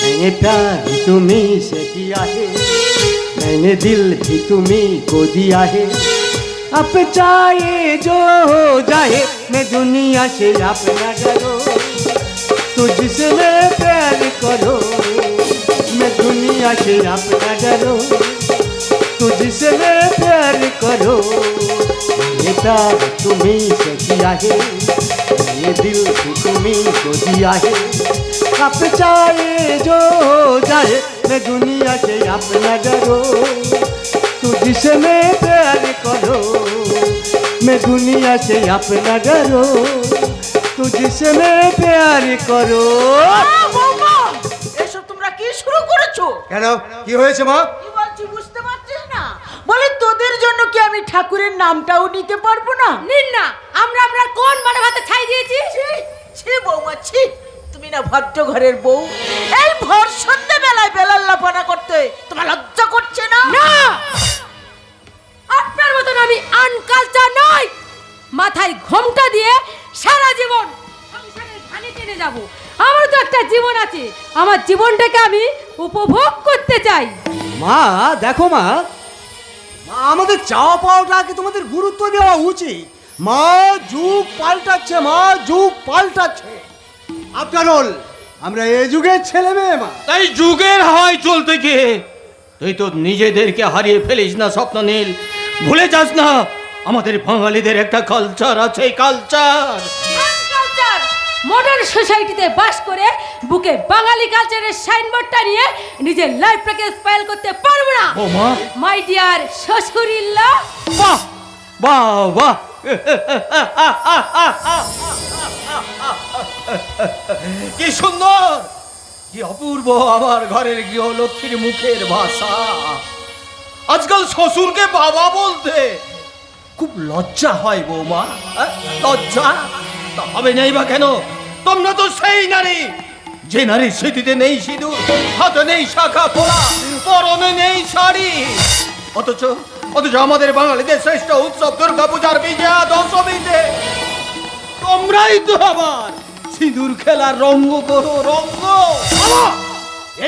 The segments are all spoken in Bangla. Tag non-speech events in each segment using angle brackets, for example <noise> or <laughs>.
मैंने प्यार भी तुम्ही से किया है। मैंने दिल भी तुम्हें को दिया है। अब चाहे जो हो जाए, मैं दुनिया से अपना डरो। तुझसे मैं प्यार करो, मैं दुनिया से अपना डरो। तुझसे मैं प्यार करो ये प्यार तुम्हें से किया है। ये दिल भी तुम्ही को दिया है अब चाहे जो हो जाए मैं दुनिया से अपना डरो तुझसे मैं प्यार करो मैं दुनिया से अपना डरो तुझसे मैं प्यार करो আহ, বৌমা এসব তোমরা কি শুরু করেছো কেন কি হয়েছে মা বলে তোদের জন্য কি আমি ঠাকুরের নামটাও নিতে পারব না? নিন না আমরা আপনার কোন মানে ভাতে ছাই দিয়েছি? ছি, ছি বৌমা ছি। তুমি না ভদ্র ঘরের বউ। এই ভর সন্ধ্যে বেলায় বেলাল্লাপনা করতে তোমার লজ্জা করছে না? না! আপনার মতন আমি আনকালচার নই। মাথায় ঘোমটা দিয়ে সারা জীবন সংসারের ঘানি টেনে যাব। আমার তো একটা জীবন আছে। আমার জীবনটাকে আমি উপভোগ করতে চাই। মা দেখো মা আমাদের চাওয়া পাওয়াটাকে তোমাদের গুরুত্ব দেওয়া উচিত? মা, যুগ পাল্টাচ্ছে, মা, যুগ পাল্টাচ্ছে। অল আমরা এ যুগের ছেলে মেয়ে, মা। তাই যুগের হাওয়ায় চলতে গিয়ে তুই তো নিজেদেরকে হারিয়ে ফেলিস না, স্বপ্ন নীল। ভুলে যাস না, আমাদের বাঙালিদের একটা কালচার আছে কালচার মডার্ন সোসাইটিতে বাস করে বুকে বাঙালি কালচারের সাইনবোর্ডটা নিয়ে নিজের লাইফটাকে স্পয়েল করতে পারব না। বৌমা মাই ডিয়ার শ্বশুরিল্লা বাহ বাহ বাহ। কি সুন্দর! কি অপূর্ব আমার ঘরের গৃহ লক্ষ্মীর মুখের ভাষা। আজকাল শ্বশুরকে বাবা বলতে খুব লজ্জা হয় বৌমা? লজ্জা? তা হবে নেই বা কেন? তোমরা তো সেই নারী। যে নারী স্মৃতিতে নেই সিঁদুর হাতে নেই শাখা পোড়া পরনে নেই শাড়ি। অথচ অথচ আমাদের বাঙালিদের শ্রেষ্ঠ উৎসব দুর্গা পূজার বিজয়া দশমীতে তোমরাই তো আবার সিঁদুর খেলার রঙ্গ করো রঙ্গ।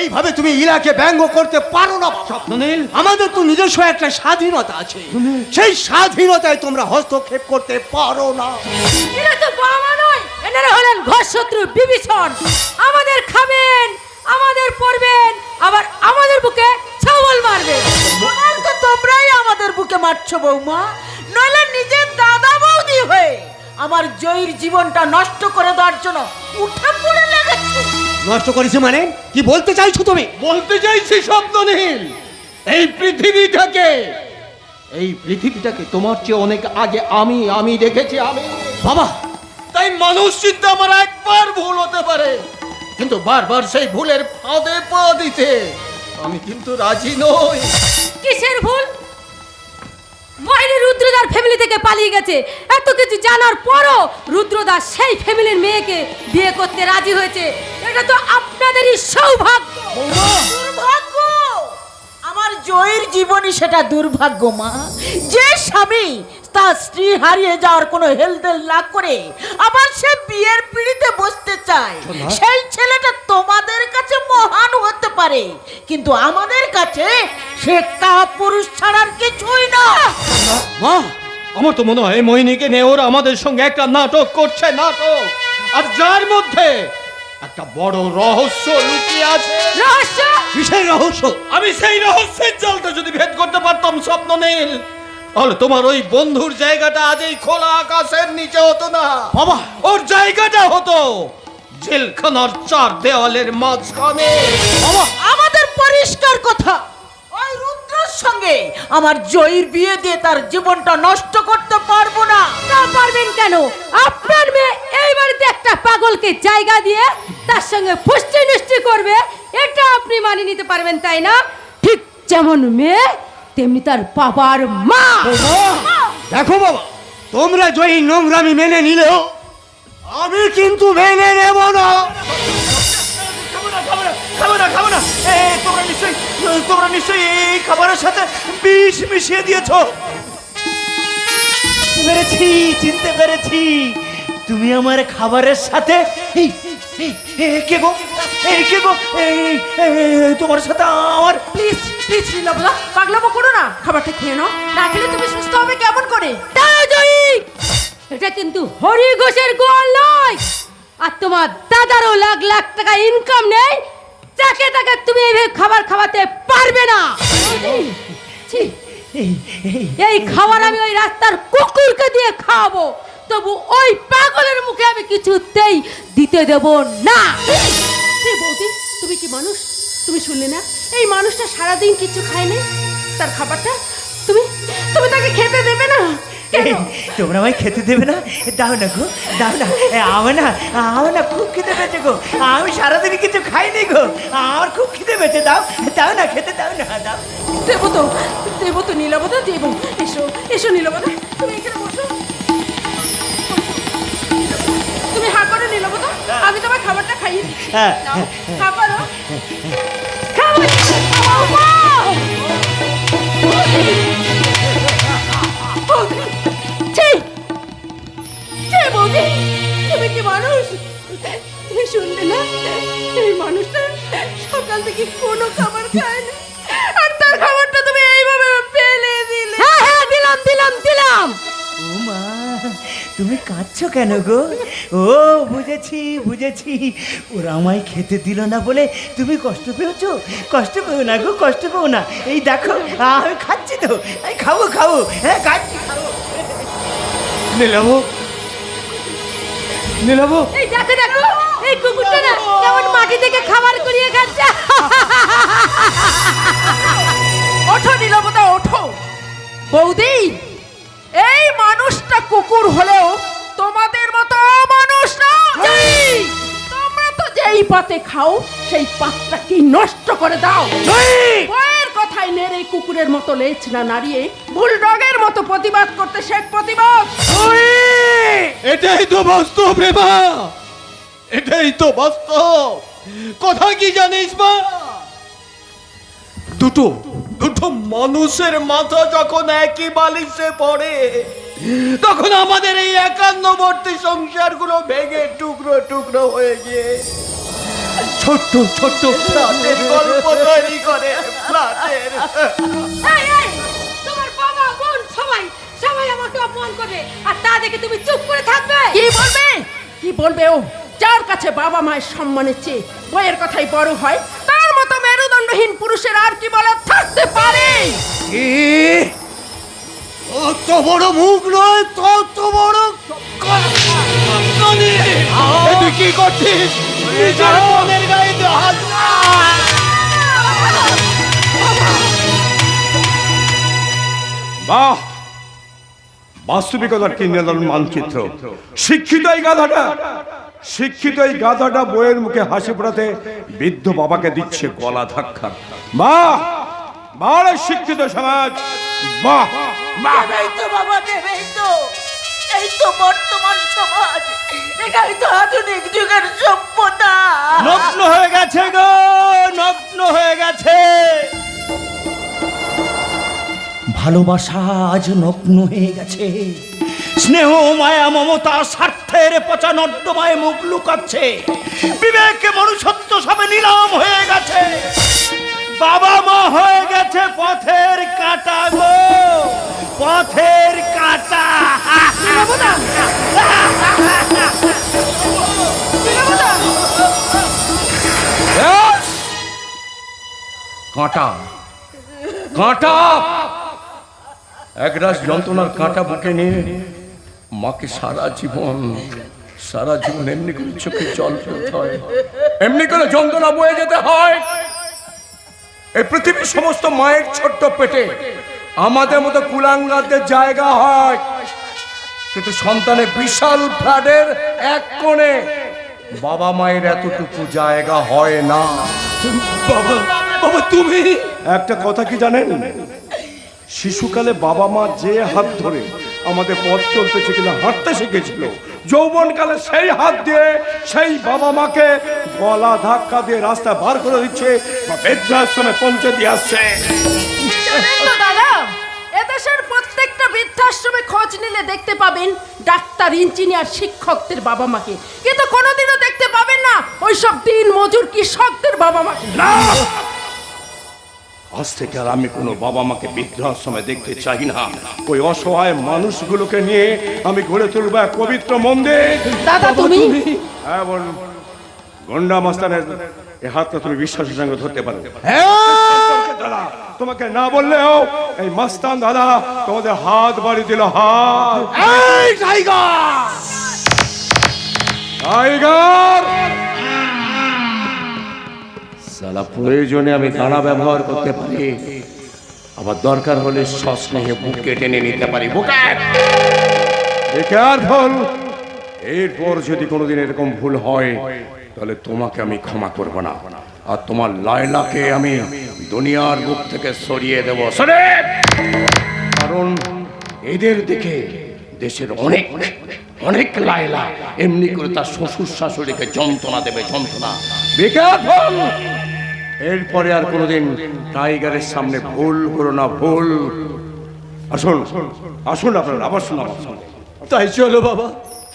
এইভাবে তুমি ইরাকে ব্যঙ্গ করতে পারো না। স্বপ্ননীল আমাদের তো নিজস্ব একটা স্বাধীনতা আছে। সেই স্বাধীনতায় তোমরা হস্তক্ষেপ করতে পারো না। এরা তো বাবা এনারা হলেন ঘর শত্রু বিভীষণ। আমাদের খাবেন আমাদের পড়বেন আবার আমাদের বুকে ছাওয়াল মারবেন। আর তো তোমরাই আমাদের বুকে মারছো বৌমা। নইলে নিজের দাদা বৌদি হয়ে আমার জয়ীর জীবনটা নষ্ট করে দেওয়ার জন্য উঠে পড়ে লেগেছো। নষ্ট করেছে মানে? কি বলতে চাইছো তুমি? বলতে চাইছি স্বপ্ননীল এই পৃথিবীটাকে এই পৃথিবীটাকে তোমার চেয়ে অনেক আগে আমি আমি দেখেছি আমি বাবা তাই মানুষ চিন্তা আমার একবার ভুল হতে পারে। কিন্তু বারবার সেই ভুলের ফাঁদে পা দিতে আমি কিন্তু রাজি নই। কিসের ভুল? মাইনে রুদ্রদার ফ্যামিলি থেকে পালিয়ে গেছে। এত কিছু জানার পরও রুদ্রদাস সেই ফ্যামিলির মেয়েকে বিয়ে করতে রাজি হয়েছে। এটা তো আপনাদেরই সৌভাগ্য। দুর্ভাগ্য! আমার জয়ের জীবনই সেটা দুর্ভাগ্য মা। যে স্বামী তার স্ত্রী হারিয়ে যাওয়ার কোনো হেলদেল না করে আবার সে বিয়ের পিড়িতে বসতে চায় সেই ছেলেটা তোমাদের কাছে মহান হতে পারে কিন্তু আমাদের কাছে সে কা পুরুষ ছাড়ার কিছুই না। মা আমার তো মনে হয় মোহিনীকে নিয়ে ওরা আমাদের সঙ্গে একটা নাটক করছে নাটক। আর যার মধ্যে একটা বড় রহস্য লুকিয়ে আছে। রহস্য? কিসের রহস্য? আমি সেই রহস্যের জালটা যদি ভেদ করতে পারতাম স্বপ্ন নীল। তাহলে তোমার ওই বন্ধুর জায়গাটা আজ এই খোলা আকাশের নিচে হতো না। বাবা! ওর জায়গাটা হতো জেলখানার চার দেওয়ালের মাঝখানে। বাবা! আমাদের পরিষ্কার কথা। ওই রুদ্রর সঙ্গে আমার জয়ীর বিয়ে দিয়ে তার জীবনটা নষ্ট করতে পারব না। না পারবেন কেন? আপনার মেয়ে এই বাড়িতে একটা পাগলকে জায়গা দিয়ে তার সঙ্গে ফুষ্টি নষ্টি করবে এটা আপনি মানিয়ে নিতে পারবেন তাই না? ঠিক যেমন মেয়ে তেমনি তার বাবার মা। দেখো বাবা তোমরা জয়ী নোংরামি মেনে নিলেও আমি কিন্তু মেনে নেব না। খাব না খাব না তোমরা নিশ্চয়ই তোমরা নিশ্চয়ই এই খাবারের সাথে বিষ মিশিয়ে দিয়েছ। পেরেছি চিনতে পেরেছি। তুমি আমার খাবারের সাথে এই এই, এই, কে গো? এই কে গো? তোমার সাথে আমার প্লিজ প্লিজ নীলবদা পাগলামো করো না। খাবারটা খেয়ে নাও। না খেলে তুমি সুস্থ হবে কেমন করে? জয়ী! এটা কিন্তু হরি ঘোষের গোয়াল নয়। আর তোমার দাদারও লাখ লাখ টাকা ইনকাম নেই। যাকে তাকে তুমি এইভাবে খাবার খাওয়াতে পারবে না। ছি, এই, এই, এই খাবার আমি ওই রাস্তার কুকুরকে দিয়ে খাওয়াবো। তবু ওই পাগলের মুখে আমি কিছুতেই দিতে দেব না। হে বৌদি তুমি কি মানুষ? তুমি শুনলে না? এই মানুষটা সারাদিন কিছু খায় নাই তার খাবারটা তুমি তুমি তাকে খেতে দেবে না? <laughs> তোমরা আমায় খেতে দেবে না? দাও না গো দাও না। আমার না আমার না খুব খিদে পেয়েছে গো। আমি সারাদিন কিছু খাইনি গো। আমার খুব খিদে পেয়েছে দাও দাও না খেতে দাও না দাও। দেবো তো দেবো তো নীলবদা দেবো। এসো এসো নীলবদা তুমি এখানে বসো। আমি তোমার খাবারটা খাইয়ে দিচ্ছি। হ্যাঁ, খাবার বৌদি, তুমি কি মানুষ? তুমি শুনলে না? এই মানুষটা সকাল থেকে কোনো খাবার খায় না। তুমি কাঁদছো কেন গো? ও বুঝেছি বুঝেছি। ওরা আমায় খেতে দিল না বলে তুমি কষ্ট পেয়েছ? কষ্ট পেও না গো কষ্ট পেও না। এই দেখো আমি খাচ্ছি তো। এই খাব খাব। হ্যাঁ খাচ্ছি খাব। নিলাবো নিলাবো এই দেখো দেখো। এই কুকুরটা না কেমন মাটি থেকে খাবার কুড়িয়ে খাচ্ছে। <laughs> ওঠো নীলবদা ওঠো। বৌদি এই মানুষটা কুকুর হলেও তোমাদের মতো মানুষ না। তোমরা তো যেই পাতে খাও সেই পাতটা কি নষ্ট করে দাও। বইয়ের কথায় নেড়ে কুকুরের মতো লেজ না নাড়িয়ে বুলডগের মতো প্রতিবাদ করতে শেখ প্রতিবাদ। এটাই তো বাস্তব রে মা! এটাই তো বাস্তব। কথা কি জানিস মা? দুটো। দুটো মানুষের মাথা যখন একই বালিশে পড়ে তখন আমাদের এই একান্নবর্তী সংসারগুলো ভেঙে টুকরো টুকরো হয়ে গিয়ে ছোট্ট ছোট্ট ফ্ল্যাটের গল্প তৈরি করে ফ্ল্যাটের এই, এই, তোমার বাবা বোন সবাই সবাই আমাকে অপমান করবে আর তা দেখে তুমি চুপ করে থাকবে? কি বলবে? কি বলবে ও? যার কাছে বাবা মায়ের সম্মানের চেয়ে বইয়ের কথাই বড় হয় মতো মেরুদণ্ডহীন পুরুষের আর কি বলার থাকতে পারে? কি? অত বড় মুখ নয় তত বড় তুই কি করছিস? গায়ে বাস্তবিকতার কি নির্ধারণ মানচিত্র? শিক্ষিত এই গাধাটা। শিক্ষিত এই গাধাটা বইয়ের মুখে হাসি ফোটাতে বৃদ্ধ বাবাকে দিচ্ছে গলা ধাক্কা। বাহ বাহ শিক্ষিত সমাজ। বাহ বাহ দেবেই তো বাবা দেবেই তো। এই তো বর্তমান সমাজ। এটাই তো আধুনিক যুগের সভ্যতা। নগ্ন হয়ে গেছে গো নগ্ন হয়ে গেছে। ভালোবাসা আজ নগ্ন হয়ে গেছে। স্নেহ, মায়া, মমতা, স্বার্থের পচা নর্দমায় মুখ লুকাচ্ছে। বিবেক, মনুষ্যত্ব সবে নিলাম হয়ে গেছে। বাবা মা হয়ে গেছে পথের কাটা গো। পথের কাটা। কাঁটা। কাঁটা। একরাশ যন্ত্রণার কাঁটা বুকে নিয়ে মাকে সারা জীবন সারা জীবন এমনি করে চোখে জল ফেলতে হয়। এমনি করে যন্ত্রণা বয়ে যেতে হয়। এই পৃথিবীর সমস্ত মায়ের ছোট্ট পেটে আমাদের মতো কুলাঙ্গারদের জায়গা হয়। কিন্তু সন্তানের বিশাল ফ্ল্যাটের এক কোণে বাবা মায়ের এতটুকু জায়গা হয় না। বাবা বাবা তুমি একটা কথা কি জানেন? শিশুকালে বাবা মা যে হাত ধরে আমাদের পথ চলতে শিখেছিল হাঁটতে শিখেছিল যৌবনকালে সেই হাত দিয়ে সেই বাবা মাকে গলা ধাক্কা দিয়ে রাস্তা বার করে দিচ্ছে বা বৃদ্ধাশ্রমে পৌঁছে দিয়ে আসছে। দাদা এদেশের প্রত্যেকটা বৃদ্ধাশ্রমে খোঁজ নিলে দেখতে পাবেন ডাক্তার ইঞ্জিনিয়ার শিক্ষকদের বাবা মাকে। কিন্তু কোনোদিনও দেখতে পাবেন না ওইসব দিন মজুর কৃষকদের বাবা মাকে। আজ থেকে আর আমি কোনো বাবা মাকে বৃদ্ধাশ্রমে দেখতে চাই না। ওই অসহায় মানুষগুলোকে নিয়ে আমি গড়ে তুলবো এক পবিত্র মন্দির। দাদা তুমি? হ্যাঁ বোন গন্ডা মাস্তানের এই হাতটা তুমি বিশ্বাসের সঙ্গে ধরতে পারো। দাদা তোমাকে না বললেও এই মাস্তান দাদা তোমাদের হাত বাড়ি দিল হাত। টাইগার! টাইগার! সালা প্রয়োজনে আমি দানা ব্যবহার করতে পারি। আবার দরকার হলে সস্নেহে বুকে টেনে নিতে পারি। বুকে কেয়ারফুল এরপর যদি কোনোদিন এরকম ভুল হয় তাহলে তোমাকে আমি ক্ষমা করব না। আর তোমার লায়লাকে আমি দুনিয়ার বুক থেকে সরিয়ে দেব। কারণ এদের দেখে দেশের অনেক অনেক লায়লা এমনি করে তার শ্বশুর শাশুড়িকে যন্ত্রণা দেবে যন্ত্রণা। বেকার এরপরে আর কোনোদিন টাইগারের সামনে ভুল করো না ভুল। আসুন আসুন আপনার আবার শোনা তাই চলো বাবা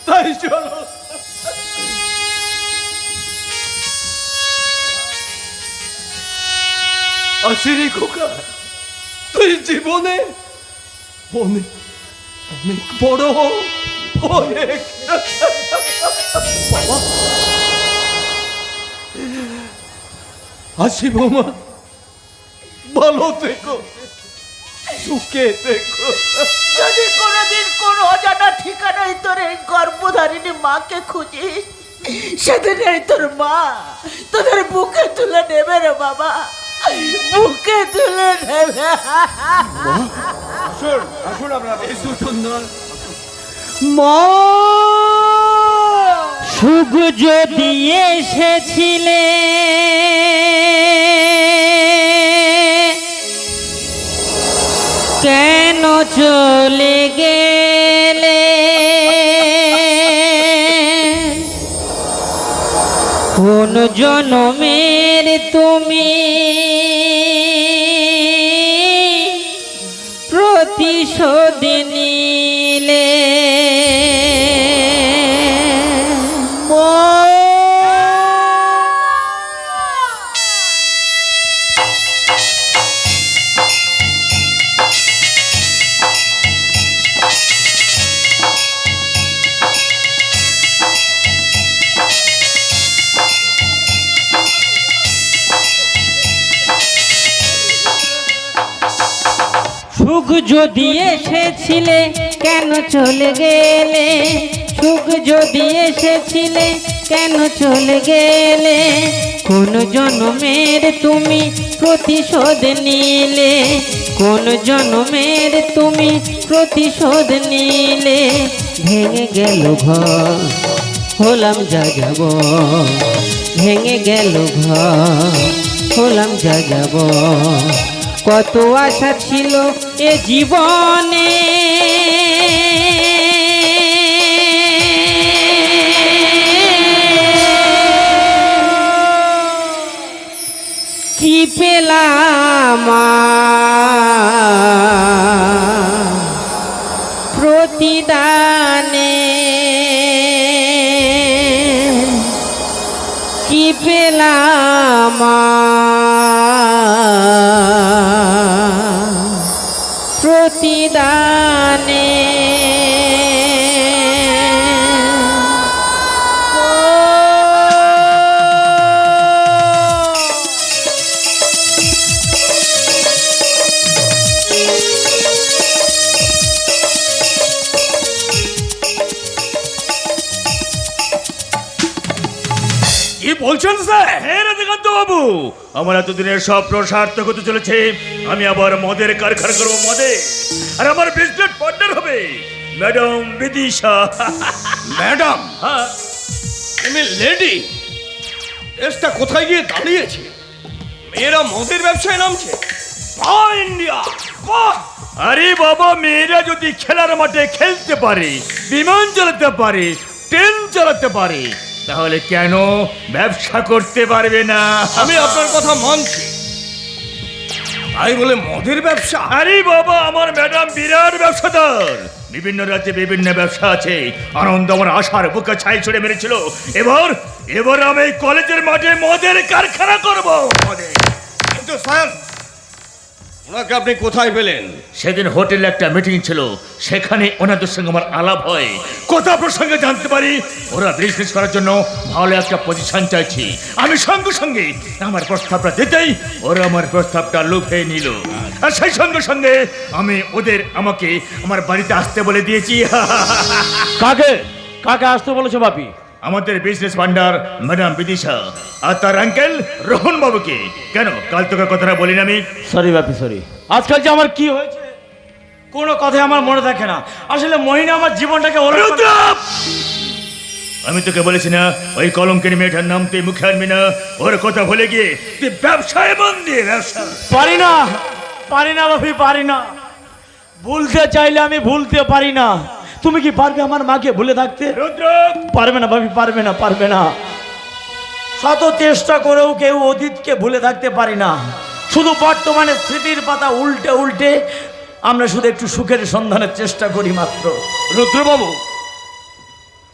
তাই চলো। আসিরি খোকা তুই জীবনে অনেক বড় হ, অনেক বাবা আসি বৌমা। ভালো থেকো সুখে থেকো। যদি কোনোদিন কোন অজানা ঠিকানায় তোর এই গর্ভধারিণী মাকে খুঁজিস সেদিন এই তোর মা তোদের বুকে তুলে নেবে রে বাবা। বুকে তুলে নেবে। আসুন আসুন আপনার। এই সুন্দর মা! সুখ যদি এসেছিলে কেন চলে গেলে? কোন জনমের তুমি প্রতিশোধ এসেছিলে, কেন চলে গেলে? সুখ যদি এসেছিলে, কেন চলে গেলে? কোন জন্মের তুমি প্রতিশোধ নিলে? কোন জন্মের তুমি প্রতিশোধ নিলে? ভেঙে গেল ঘর, হলাম যা যাব। ভেঙে গেল ঘর, হলাম যা যাব। কত আশা ছিল এ জীবনে। কি পেলাম প্রতিদানে? কি পেলাম প্রতিদানে কি বলছেন স্যার? হ্যাঁ রাধাকান্ত বাবু আমার এতদিনের স্বপ্ন সার্থক হতে চলেছে। আমি আবার মদের কারখানা করব মদে। আর আমার বিজনেস পার্টনার হবে ম্যাডাম বিদিশা ম্যাডাম হ্যাঁ। তুমি লেডি দেশটা কোথায় গিয়ে দাঁড়িয়েছে? মেয়েরা মদের ব্যবসায় নামছে। ইন্ডিয়া বাহ আরে বাবা মেয়েরা যদি খেলার মাঠে খেলতে পারে বিমান চালাতে পারে ট্রেন চালাতে পারে তাহলে কেন ব্যবসা করতে পারবে না? আমি আপনার কথা মানছি। তাই বলে মদের ব্যবসা? আরে বাবা আমার ম্যাডাম বিরাট ব্যবসাদার। বিভিন্ন রাজ্যে বিভিন্ন ব্যবসা আছে। আনন্দ আমার আশার বুকে ছাই ছুড়ে মেরেছিল। এবার এবার আমি কলেজের মাঠে মদের কারখানা করব। মদের কিন্তু স্যার ওনাকে আপনি কোথায় পেলেন? সেদিন হোটেলে একটা মিটিং ছিল সেখানে ওনাদের সঙ্গে আমার আলাপ হয়। কথা প্রসঙ্গে জানতে পারি। ওরা বিজনেস করার জন্য ভালো একটা পজিশন চাইছি। আমি সঙ্গে সঙ্গে আমার প্রস্তাবটা দিতেই ওরা আমার প্রস্তাবটা লুফে নিল। আর সেই সঙ্গে সঙ্গে আমি ওদের আমাকে আমার বাড়িতে আসতে বলে দিয়েছি। কাকে? কাকে আসতে বলেছ বাপি? আমাদের বিজনেস পান্ডার ম্যাডাম বিদিশা আর তার আঙ্কেল রোহন বাবুকে। কেন? কাল তোকে কথাটা বলিনি আমি? সরি বাপি সরি আজকাল যে আমার কি হয়েছে কোনো কথাই আমার মনে থাকে না। আসলে মহিনা আমার জীবনটাকে আমি তোকে বলেছি না ওই কলঙ্কের মেয়েটার নাম তুই মুখে আনবি না। ওর কথা ভুলে গিয়ে তুই ব্যবসায় মন দিয়ে ব্যবসা পারি না। পারি না বাপি পারি না। ভুলতে চাইলে আমি ভুলতে পারি না। তুমি কি পারবে আমার মাকে ভুলে থাকতে? পারবে না ভাবি পারবে না পারবে না। শত চেষ্টা করেও কেউ অতীতকে ভুলে থাকতে পারি না। শুধু বর্তমানে স্মৃতির পাতা উল্টে উল্টে আমরা শুধু একটু সুখের সন্ধানের চেষ্টা করি মাত্র। রুদ্রবাবু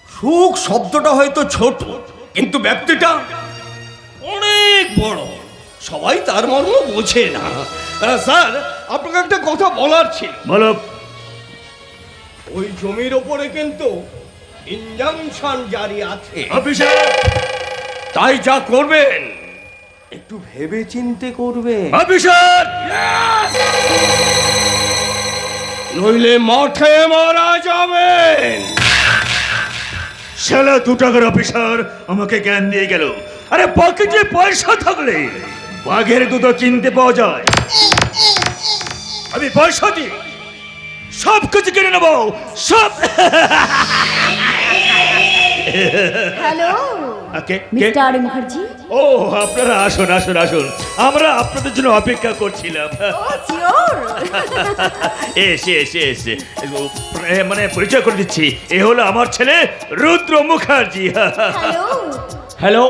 সুখ শব্দটা হয়তো ছোট কিন্তু ব্যক্তিটা অনেক বড়। সবাই তার মর্ম বোঝে না। স্যার আপনাকে একটা কথা বলার ছিল। বলো। ওই জমির ওপরে কিন্তু ইনজাংশন জারি আছে। অফিসার তাই যা করবেন। একটু ভেবে চিনতে করবেন। অফিসার নইলে মাঠে মারা যাবেন। শালা দু টাকার অফিসার আমাকে জ্ঞান দিয়ে গেল। আরে পকেটে পয়সা থাকলে বাঘের দুধ কিনতে পাওয়া যায়। আমি পয়সা দিই। সব কিছু কিনে নেব। সব হ্যালো। কে কে মিস্টার মুখার্জি। ও আপনারা আসুন আসুন আসুন। আমরা আপনাদের জন্য অপেক্ষা করছিলাম। <laughs> এসে এসে এসে। এ, মানে পরিচয় করে দিচ্ছি। এ হলো আমার ছেলে রুদ্র মুখার্জি। হ্যালো। হ্যালো।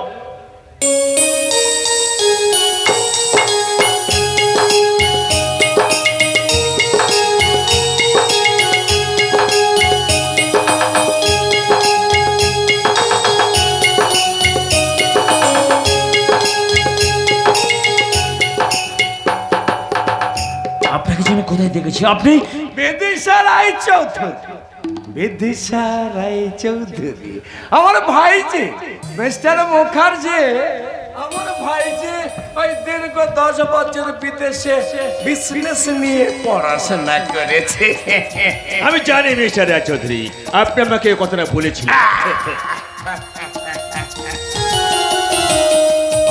কোথায় দেখেছি? আপনি? বিদিশা রায় চৌধুরী। বিদিশা রায় চৌধুরী। আমার ভাইজি মিস্টার মুখার্জি। আমার ভাইজি ওই দীর্ঘ দশ বছর বিদেশে বিজনেস নিয়ে পড়াশোনা করেছে। আমি জানি মিস্টার রায় চৌধুরী আপনি আমাকে কথাটা বলেছিলেন। <laughs>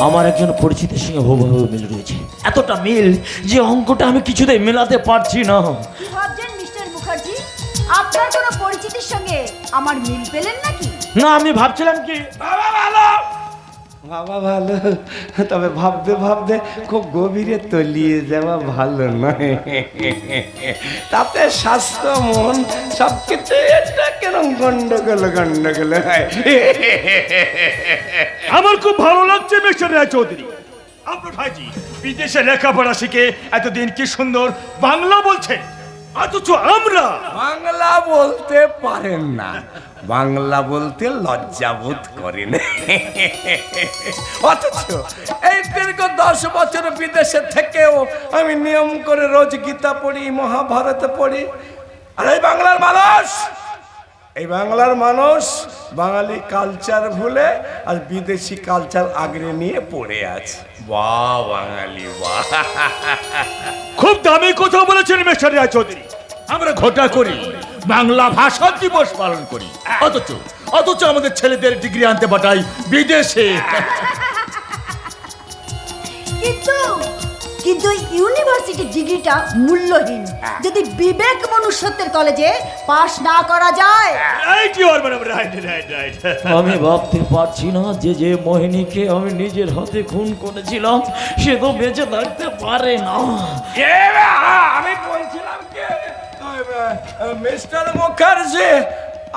আমার একজন পরিচিতের সঙ্গে হুবহু মিল রয়েছে। এতটা মিল যে অঙ্কটা আমি কিছুতেই মেলাতে পারছি না। কি ভাবছেন মিস্টার মুখার্জি? আপনার কোনো পরিচিতির সঙ্গে আমার মিল পেলেন নাকি? না আমি ভাবছিলাম কি বাবা ভালো! বাবা ভালো। তবে ভাবতে ভাবতে খুব গভীরে তলিয়ে যাওয়া ভালো নয়। তাতে স্বাস্থ্য, মন সব কিছু একটা কেরম গন্ডগোল গন্ডগোল হয়। আমার খুব ভালো লাগছে, মিস্টার রায় চৌধুরী। আপনার ভাইজি বিদেশে লেখাপড়া শিখে এতদিন কি সুন্দর বাংলা বলছে? অথচ আমরা। বাংলা বলতে পারেন না। বাংলা বলতে লজ্জাবোধ করেন। অথচ এই দীর্ঘ দশ বছর বিদেশে থেকেও আমি নিয়ম করে রোজ গীতা পড়ি মহাভারত পড়ি। আর এই বাংলার মানুষ এই বাংলার মানুষ বাঙালি কালচার ভুলে আর বিদেশি কালচার আগড়ে নিয়ে পড়ে আছে। বাহ বাঙালি বাহ। খুব দামি কথা বলেছেন মিস্টার রায় চৌধুরী আমরা ঘটা করি। বাংলা ভাষা দিবস পালন করি। অথচ অথচ আমাদের ছেলেদের ডিগ্রি আনতে পাঠাই বিদেশে। কিন্তু কিন্তু ইউনিভার্সিটি ডিগ্রিটা মূল্যহীন। যদি বিবেক মনুষ্যত্বের কলেজে পাশ না করা যায়। Right you are madam right right right আমি ভাবতে পারছি না যে যে মোহিনীকে আমি নিজের হাতে খুন করেছিলাম সে তো বেঁচে থাকতে পারে না। আমি বলছিলাম মিস্টার মুখার্জি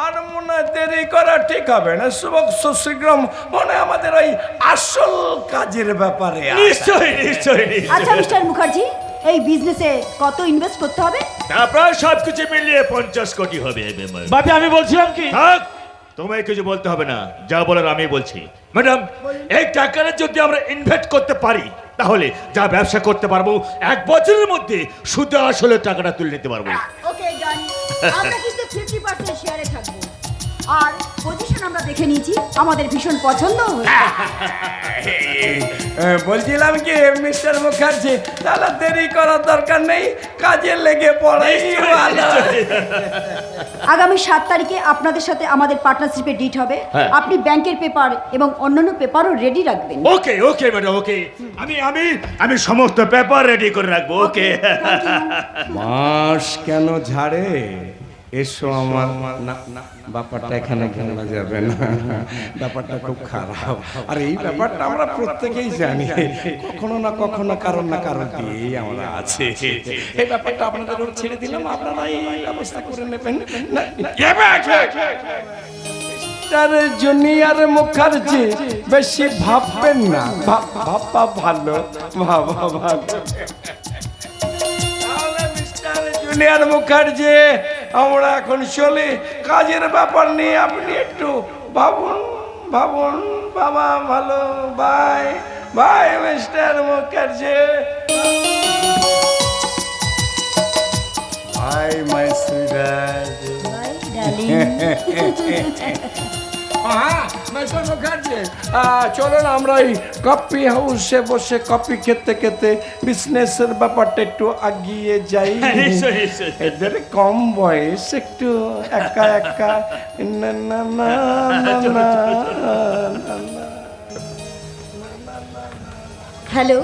আর মনে দেরি করা ঠিক হবে না। শুভক সুশীঘ্র মনে আমাদের ওই আসল কাজের ব্যাপারে নিশ্চয়ই নিশ্চয়ই আচ্ছা মিস্টার মুখার্জি এই বিজনেসে কত ইনভেস্ট করতে হবে? তারপর সবকিছু মিলিয়ে পঞ্চাশ কোটি হবে। বাপি আমি বলছিলাম কি? থাক। তোমায় কিছু বলতে হবে না। যা বলার আমি বলছি। ম্যাডাম, এই টাকাটা যদি আমরা ইনভেস্ট করতে পারি, তাহলে যা ব্যবসা করতে পারব, এক বছরের মধ্যে সুদে আসলে টাকাটা তুলে নিতে পারব। ওকে ডান আমরা কিন্তু ফিফটি পার্সেন্ট শেয়ারে থাকব আর পজিশন আমরা দেখে নিয়েছি আমাদের ভীষণ পছন্দ হয়েছে। বলছিলাম কি মিস্টার মুখার্জি তাহলে দেরি করার দরকার নেই কাজে লেগে পড়াই ভালো। আগামী সাত তারিখে আপনাদের সাথে আমাদের পার্টনারশিপে ডিট হবে। হ্যাঁ। আপনি ব্যাংকের পেপার এবং অন্যান্য পেপারও রেডি রাখবেন। ওকে ওকে ম্যাডাম ওকে আমি আমি আমি সমস্ত পেপার রেডি করে রাখব ওকে মাস কেন ঝাড়ে? এসো আমার ব্যাপারটা এখানে ঘেরা যাবে না? ব্যাপারটা খুব খারাপ। আর এই ব্যাপারটা আমরা প্রত্যেকেই জানি। কখনো না কখনো কারণ না কারণ দিয়েই আমরা আছে। এই ব্যাপারটা আপনাদের ছেড়ে দিলাম। আপনারা এই ব্যবস্থা করে নেবেন। মিস্টার জুনিয়র মুখার্জি বেশি ভাববেন না। ভাব- ভালো ভাবা ভালো। জুনিয়র মুখার্জি আমরা এখন চলে কাজের ব্যাপার নিয়ে আপনি একটু ভাবুন ভাবুন বাবা ভালো bye bye mister Mukherjee. Bye my sweeter হ্যাঁ মিস্টার মুখার্জি চলুন আমরা এই কফি হাউসে বসে কফি খেতে খেতে বিজনেসের ব্যাপারটা একটু আগিয়ে যাই। এদের কম বয়স একটু একা একা না, না, না। হ্যালো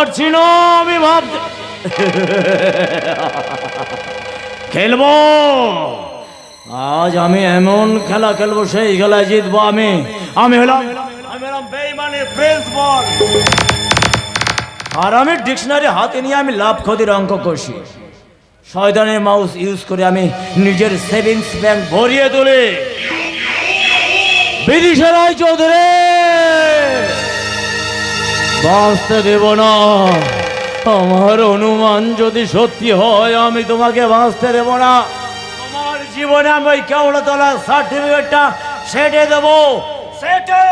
পারছি না, আমি ভাবতে খেলব। আজ আমি এমন খেলা খেলব, সেই খেলায় জিতবো আমি। আমি হলাম আর আমি ডিকশনারি হাতে নিয়ে আমি লাভ ক্ষতির অঙ্ক কষি। শয়তানের মাউস ইউজ করে আমি নিজের সেভিংস ব্যাংক ভরিয়ে তুলি। বিদিশা রায় চৌধুরী! বাঁচতে দেব না। আমার অনুমান যদি সত্যি হয়, আমি তোমাকে বাঁচতে দেব না। তোমার জীবনে আমি ওই কেওড়তলা সার্টিফিকেটটা সেটে দেবো। সেটে!